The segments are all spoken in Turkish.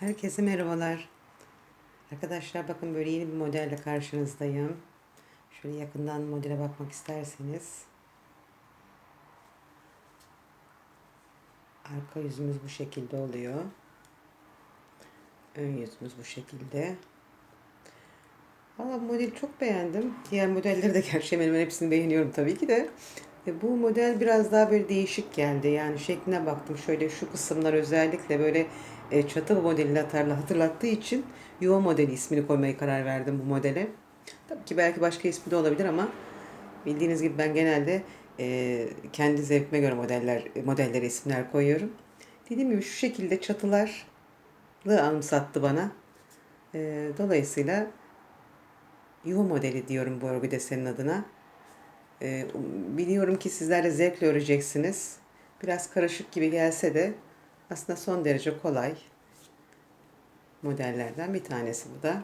Herkese merhabalar. Arkadaşlar bakın böyle yeni bir modelle karşınızdayım. Şöyle yakından modele bakmak isterseniz. Arka yüzümüz bu şekilde oluyor. Ön yüzümüz bu şekilde. Valla modeli çok beğendim. Diğer modelleri de gerçi hemen hemen hepsini beğeniyorum tabii ki de. E, bu model biraz daha böyle değişik geldi. Yani şekline baktım. Şöyle şu kısımlar özellikle böyle e, çatı modeli hatırla, hatırlattığı için yuva modeli ismini koymaya karar verdim bu modele. Tabii ki belki başka ismi de olabilir ama bildiğiniz gibi ben genelde e, kendi zevkime göre modeller modellere isimler koyuyorum. Dediğim gibi şu şekilde çatılarlı anımsattı bana. E, dolayısıyla yuva modeli diyorum bu örgü desenin adına. E, biliyorum ki sizler de zevkle öreceksiniz. Biraz karışık gibi gelse de aslında son derece kolay modellerden bir tanesi bu da.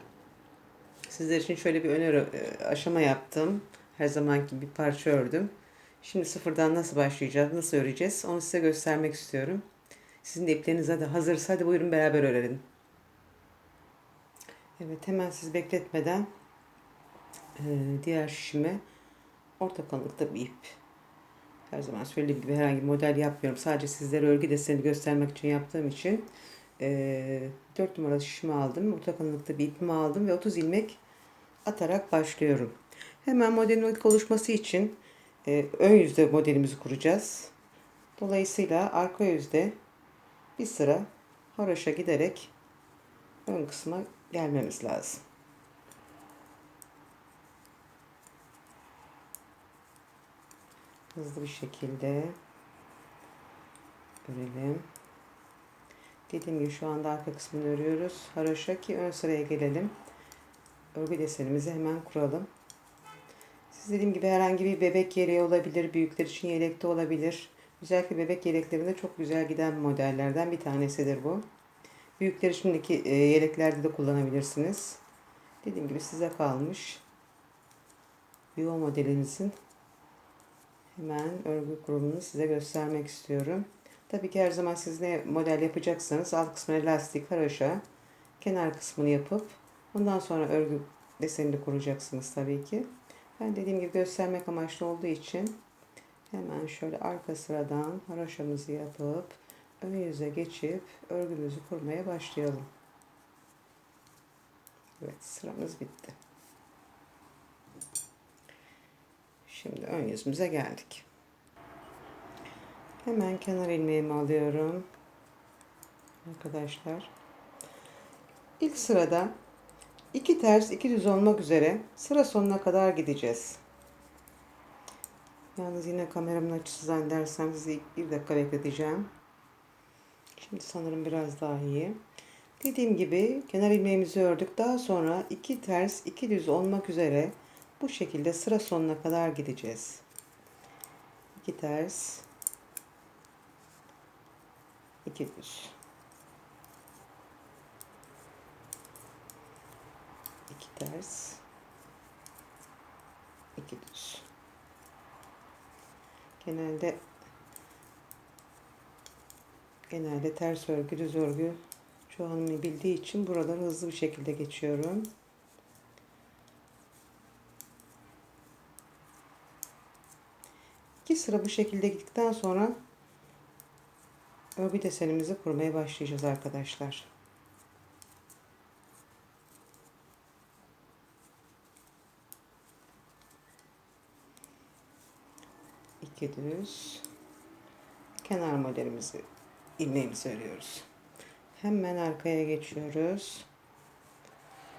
Sizler için şöyle bir ön ör- e, aşama yaptım. Her zamanki bir parça ördüm. Şimdi sıfırdan nasıl başlayacağız, nasıl öreceğiz onu size göstermek istiyorum. Sizin de ipleriniz hadi hazırsa hadi buyurun beraber örelim. Evet hemen siz bekletmeden e, diğer şişime orta kalınlıkta bir ip. Her zaman söylediğim gibi herhangi bir model yapmıyorum. Sadece sizlere örgü desenini göstermek için yaptığım için e, 4 numaralı şişimi aldım. Orta kalınlıkta bir ipimi aldım ve 30 ilmek atarak başlıyorum. Hemen modelin ilk oluşması için e, ön yüzde modelimizi kuracağız. Dolayısıyla arka yüzde bir sıra haroşa giderek ön kısma gelmemiz lazım. Hızlı bir şekilde örelim. Dediğim gibi şu anda arka kısmını örüyoruz. Haroşa ki ön sıraya gelelim. Örgü desenimizi hemen kuralım. Siz dediğim gibi herhangi bir bebek yeleği olabilir. Büyükler için yelek de olabilir. Özellikle bebek yeleklerinde çok güzel giden modellerden bir tanesidir bu. Büyükler içindeki e, yeleklerde de kullanabilirsiniz. Dediğim gibi size kalmış. Yuva modelimizin hemen örgü kurulumunu size göstermek istiyorum. Tabii ki her zaman siz ne model yapacaksanız alt kısmına lastik, haroşa, kenar kısmını yapıp ondan sonra örgü desenini kuracaksınız tabii ki. Ben dediğim gibi göstermek amaçlı olduğu için hemen şöyle arka sıradan haroşamızı yapıp ön yüze geçip örgümüzü kurmaya başlayalım. Evet sıramız bitti. Şimdi ön yüzümüze geldik. Hemen kenar ilmeğimi alıyorum. Arkadaşlar. İlk sırada iki ters iki düz olmak üzere sıra sonuna kadar gideceğiz. Yalnız yine kameramın açısı zannedersem sizi bir dakika bekleteceğim. Şimdi sanırım biraz daha iyi. Dediğim gibi kenar ilmeğimizi ördük. Daha sonra iki ters iki düz olmak üzere bu şekilde sıra sonuna kadar gideceğiz. İki ters, iki düz. İki ters, iki düz. Genelde genelde ters örgü, düz örgü çoğunluğu bildiği için buraları hızlı bir şekilde geçiyorum. İki sıra bu şekilde gittikten sonra örgü desenimizi kurmaya başlayacağız arkadaşlar. İki düz kenar modelimizi ilmeğimizi örüyoruz. Hemen arkaya geçiyoruz.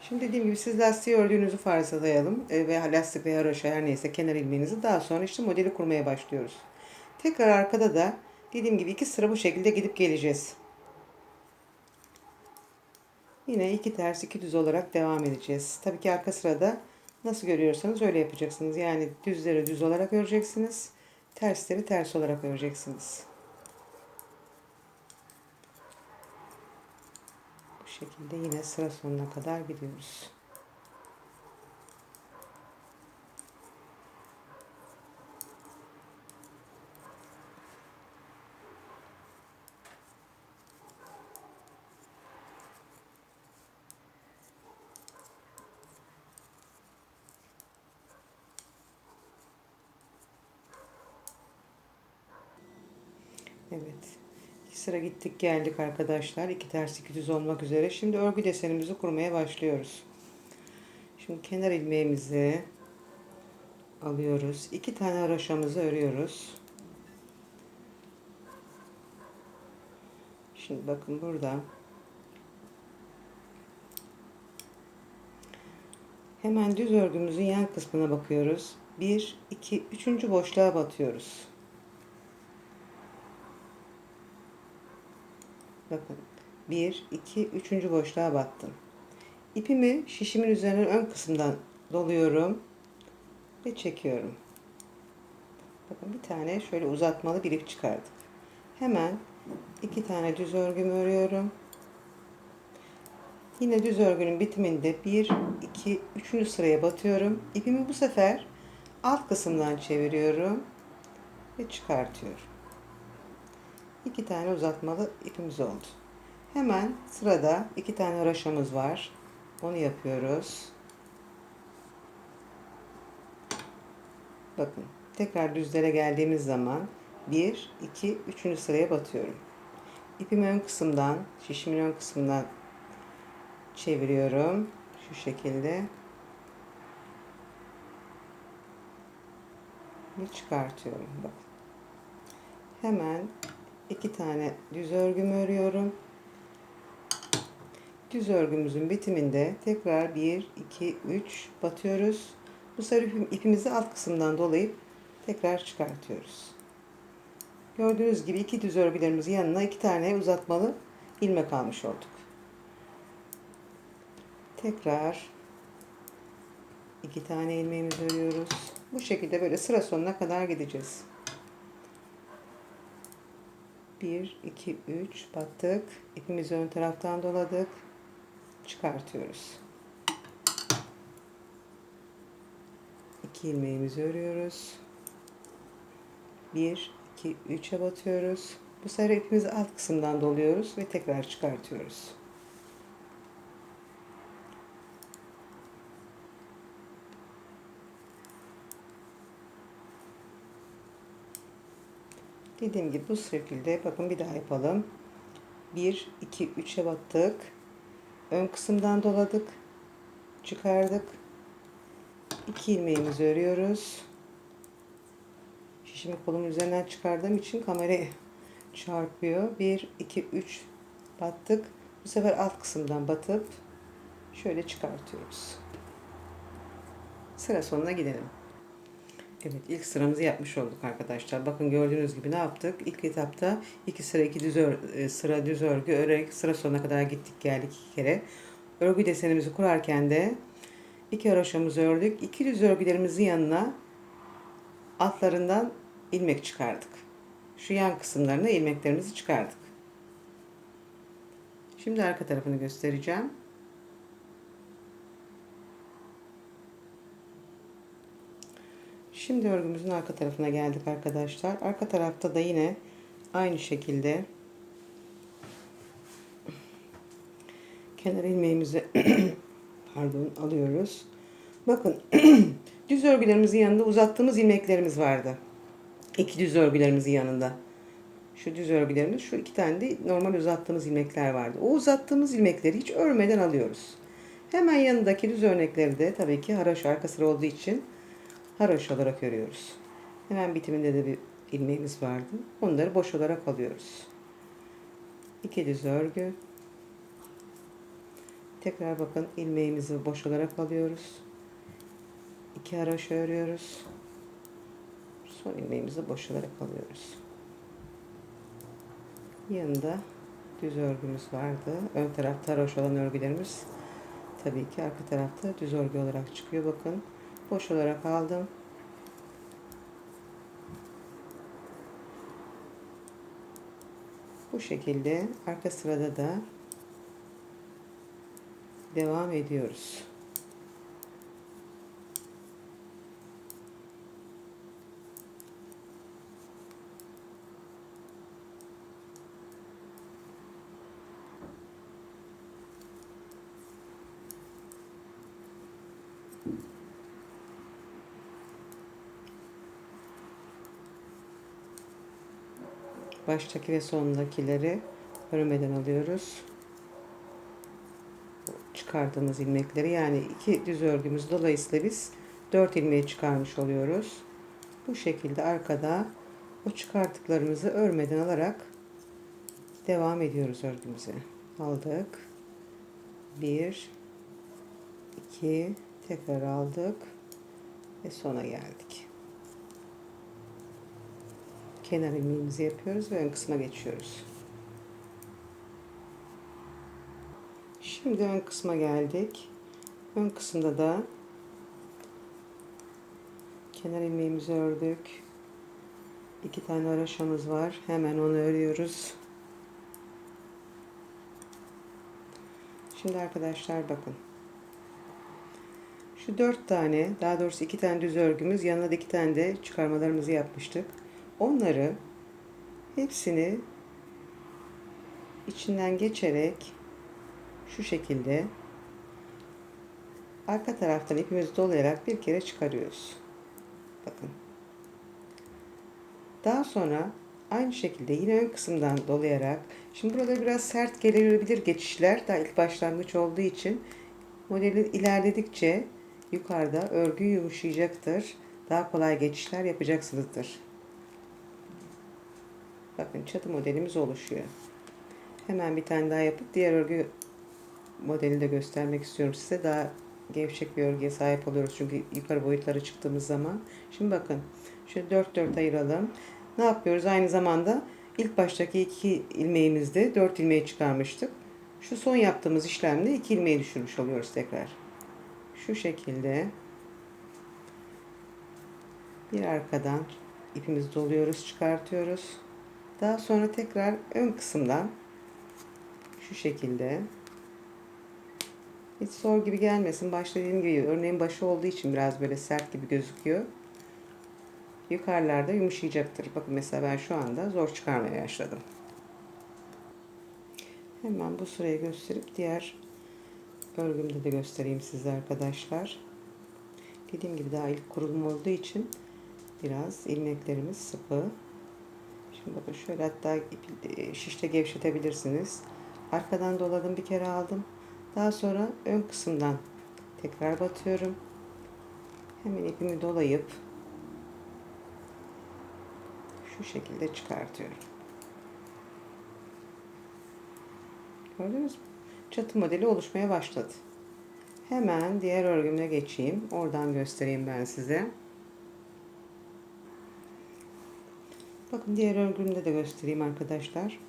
Şimdi dediğim gibi siz lastiği ördüğünüzü farzlayalım e, veya lastik veya haroşa her neyse kenar ilmeğinizi daha sonra işte modeli kurmaya başlıyoruz. Tekrar arkada da dediğim gibi iki sıra bu şekilde gidip geleceğiz. Yine iki ters iki düz olarak devam edeceğiz. Tabii ki arka sırada nasıl görüyorsanız öyle yapacaksınız. Yani düzleri düz olarak öreceksiniz. Tersleri ters olarak öreceksiniz. şekilde yine sıra sonuna kadar gidiyoruz. Evet. İki sıra gittik geldik arkadaşlar. İki ters iki düz olmak üzere. Şimdi örgü desenimizi kurmaya başlıyoruz. Şimdi kenar ilmeğimizi alıyoruz. İki tane haroşamızı örüyoruz. Şimdi bakın burada hemen düz örgümüzün yan kısmına bakıyoruz. 1 2 3. boşluğa batıyoruz. Bakın 1 2 3. boşluğa battım. İpimi şişimin üzerine ön kısımdan doluyorum ve çekiyorum. Bakın bir tane şöyle uzatmalı bir ip çıkardık. Hemen iki tane düz örgümü örüyorum. Yine düz örgünün bitiminde 1, 2, 3. sıraya batıyorum. İpimi bu sefer alt kısımdan çeviriyorum ve çıkartıyorum. İki tane uzatmalı ipimiz oldu. Hemen sırada iki tane haroşamız var. Onu yapıyoruz. Bakın tekrar düzlere geldiğimiz zaman 1, 2, 3. sıraya batıyorum. İpimi ön kısımdan, şişimin ön kısmından çeviriyorum. Şu şekilde. Ve çıkartıyorum. Bak. Hemen iki tane düz örgümü örüyorum. Düz örgümüzün bitiminde tekrar 1, 2, 3 batıyoruz. Bu sefer ipimizi alt kısımdan dolayıp tekrar çıkartıyoruz. Gördüğünüz gibi iki düz örgülerimizin yanına iki tane uzatmalı ilmek almış olduk. Tekrar iki tane ilmeğimizi örüyoruz. Bu şekilde böyle sıra sonuna kadar gideceğiz. 1, 2, 3 battık. İpimizi ön taraftan doladık. Çıkartıyoruz. 2 ilmeğimizi örüyoruz. 1, 2, 3'e batıyoruz. Bu sefer ipimizi alt kısımdan doluyoruz ve tekrar çıkartıyoruz. Dediğim gibi bu şekilde bakın bir daha yapalım. 1, 2, 3'e battık. Ön kısımdan doladık. Çıkardık. 2 ilmeğimizi örüyoruz. Şişimi kolumun üzerinden çıkardığım için kamerayı çarpıyor. 1, 2, 3 battık. Bu sefer alt kısımdan batıp şöyle çıkartıyoruz. Sıra sonuna gidelim. Evet ilk sıramızı yapmış olduk arkadaşlar. Bakın gördüğünüz gibi ne yaptık? İlk etapta iki sıra iki düz ör, e, sıra düz örgü örerek sıra sonuna kadar gittik geldik iki kere. Örgü desenimizi kurarken de iki haroşamızı ördük. İki düz örgülerimizin yanına altlarından ilmek çıkardık. Şu yan kısımlarına ilmeklerimizi çıkardık. Şimdi arka tarafını göstereceğim. Şimdi örgümüzün arka tarafına geldik arkadaşlar. Arka tarafta da yine aynı şekilde kenar ilmeğimizi pardon alıyoruz. Bakın düz örgülerimizin yanında uzattığımız ilmeklerimiz vardı. İki düz örgülerimizin yanında. Şu düz örgülerimiz, şu iki tane de normal uzattığımız ilmekler vardı. O uzattığımız ilmekleri hiç örmeden alıyoruz. Hemen yanındaki düz örnekleri de tabii ki haraş arka sıra olduğu için haroş olarak örüyoruz. Hemen bitiminde de bir ilmeğimiz vardı. Onları boş olarak alıyoruz. İki düz örgü. Tekrar bakın ilmeğimizi boş olarak alıyoruz. İki haroş örüyoruz. Son ilmeğimizi boş olarak alıyoruz. Yanında düz örgümüz vardı. Ön tarafta haroş olan örgülerimiz tabii ki arka tarafta düz örgü olarak çıkıyor. Bakın boş olarak aldım. Bu şekilde arka sırada da devam ediyoruz. Baştaki ve sondakileri örmeden alıyoruz. Çıkardığımız ilmekleri yani iki düz örgümüz dolayısıyla biz 4 ilmeği çıkarmış oluyoruz. Bu şekilde arkada o çıkarttıklarımızı örmeden alarak devam ediyoruz örgümüze. Aldık. 1 2 tekrar aldık ve sona geldik. Kenar ilmeğimizi yapıyoruz ve ön kısma geçiyoruz. Şimdi ön kısma geldik. Ön kısımda da kenar ilmeğimizi ördük. İki tane araşamız var. Hemen onu örüyoruz. Şimdi arkadaşlar bakın. Şu dört tane, daha doğrusu iki tane düz örgümüz, yanına da iki tane de çıkarmalarımızı yapmıştık. Onları hepsini içinden geçerek şu şekilde arka taraftan ipimizi dolayarak bir kere çıkarıyoruz. Bakın. Daha sonra aynı şekilde yine ön kısımdan dolayarak şimdi burada biraz sert gelebilir geçişler daha ilk başlangıç olduğu için modeli ilerledikçe yukarıda örgü yumuşayacaktır. Daha kolay geçişler yapacaksınızdır. Bakın çatı modelimiz oluşuyor. Hemen bir tane daha yapıp diğer örgü modeli de göstermek istiyorum size. Daha gevşek bir örgüye sahip oluyoruz çünkü yukarı boyutlara çıktığımız zaman. Şimdi bakın şöyle 4 4 ayıralım. Ne yapıyoruz? Aynı zamanda ilk baştaki iki ilmeğimizde 4 ilmeği çıkarmıştık. Şu son yaptığımız işlemde 2 ilmeği düşürmüş oluyoruz tekrar. Şu şekilde bir arkadan ipimizi doluyoruz, çıkartıyoruz. Daha sonra tekrar ön kısımdan şu şekilde hiç zor gibi gelmesin. Başta dediğim gibi örneğin başı olduğu için biraz böyle sert gibi gözüküyor. Yukarılarda yumuşayacaktır. Bakın mesela ben şu anda zor çıkarmaya başladım. Hemen bu sırayı gösterip diğer örgümde de göstereyim size arkadaşlar. Dediğim gibi daha ilk kurulum olduğu için biraz ilmeklerimiz sıkı. Şimdi bakın şöyle hatta e, şişte gevşetebilirsiniz. Arkadan doladım bir kere aldım. Daha sonra ön kısımdan tekrar batıyorum. Hemen ipimi dolayıp şu şekilde çıkartıyorum. Gördünüz mü? Çatı modeli oluşmaya başladı. Hemen diğer örgüme geçeyim. Oradan göstereyim ben size. Bakın diğer örgümde de göstereyim arkadaşlar.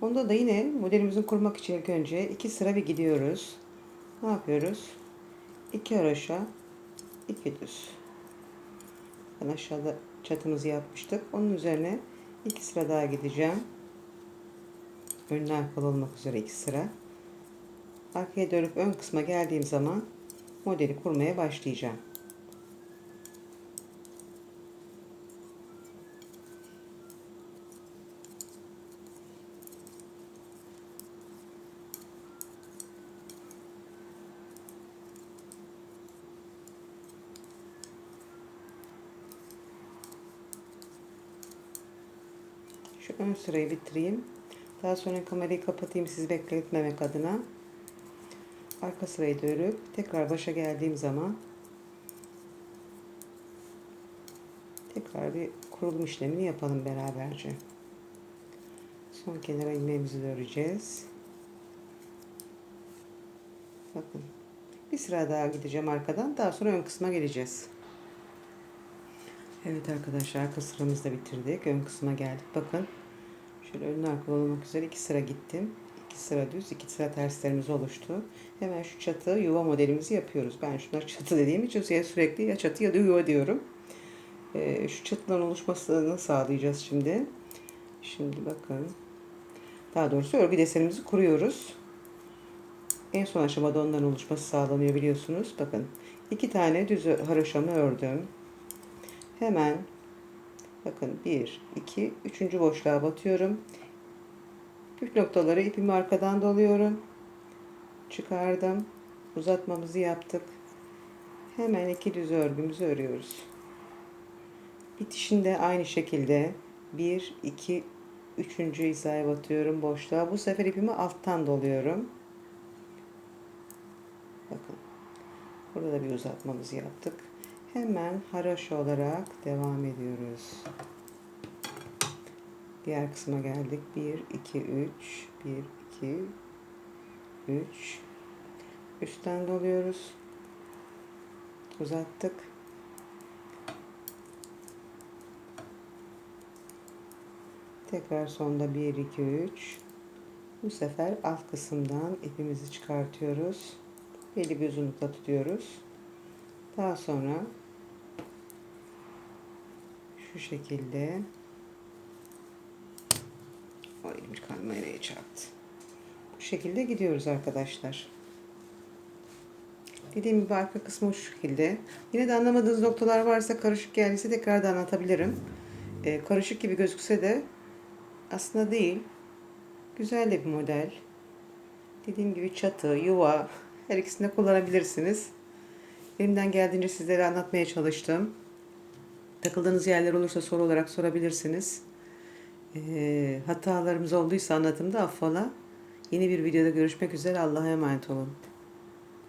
Onda da yine modelimizi kurmak için ilk önce iki sıra bir gidiyoruz. Ne yapıyoruz? İki haroşa, iki düz. Ben aşağıda çatımızı yapmıştık. Onun üzerine iki sıra daha gideceğim. Önlü arkalı olmak üzere iki sıra. Arkaya dönüp ön kısma geldiğim zaman modeli kurmaya başlayacağım. Ön sırayı bitireyim. Daha sonra kamerayı kapatayım sizi bekletmemek adına. Arka sırayı da tekrar başa geldiğim zaman tekrar bir kurulum işlemini yapalım beraberce. Son kenara ilmeğimizi öreceğiz. Bakın. Bir sıra daha gideceğim arkadan. Daha sonra ön kısma geleceğiz. Evet arkadaşlar arka sıramızı da bitirdik. Ön kısma geldik. Bakın. Şöyle önlü arkalı olmak üzere iki sıra gittim. İki sıra düz, iki sıra terslerimiz oluştu. Hemen şu çatı yuva modelimizi yapıyoruz. Ben şunlar çatı dediğim için sürekli ya çatı ya da yuva diyorum. Ee, şu çatıların oluşmasını sağlayacağız şimdi. Şimdi bakın. Daha doğrusu örgü desenimizi kuruyoruz. En son aşamada onların oluşması sağlanıyor biliyorsunuz. Bakın iki tane düz haroşamı ördüm. Hemen bakın 1, 2, 3. boşluğa batıyorum. Püf noktaları ipimi arkadan doluyorum. Çıkardım. Uzatmamızı yaptık. Hemen iki düz örgümüzü örüyoruz. Bitişinde aynı şekilde 1, 2, 3. hizaya batıyorum boşluğa. Bu sefer ipimi alttan doluyorum. Bakın. Burada da bir uzatmamızı yaptık. Hemen haroşa olarak devam ediyoruz. Diğer kısma geldik. 1, 2, 3. 1, 2, 3. Üstten doluyoruz. Uzattık. Tekrar sonda 1, 2, 3. Bu sefer alt kısımdan ipimizi çıkartıyoruz. Belli bir uzunlukta tutuyoruz. Daha sonra şu şekilde o elim kameraya çarptı. Bu şekilde gidiyoruz arkadaşlar. Dediğim gibi arka kısmı şu şekilde. Yine de anlamadığınız noktalar varsa karışık geldiyse tekrar da anlatabilirim. Ee, karışık gibi gözükse de aslında değil. Güzel de bir model. Dediğim gibi çatı, yuva her ikisini de kullanabilirsiniz. Elimden geldiğince sizlere anlatmaya çalıştım. Takıldığınız yerler olursa soru olarak sorabilirsiniz. Ee, hatalarımız olduysa anlatımda affola. Yeni bir videoda görüşmek üzere. Allah'a emanet olun.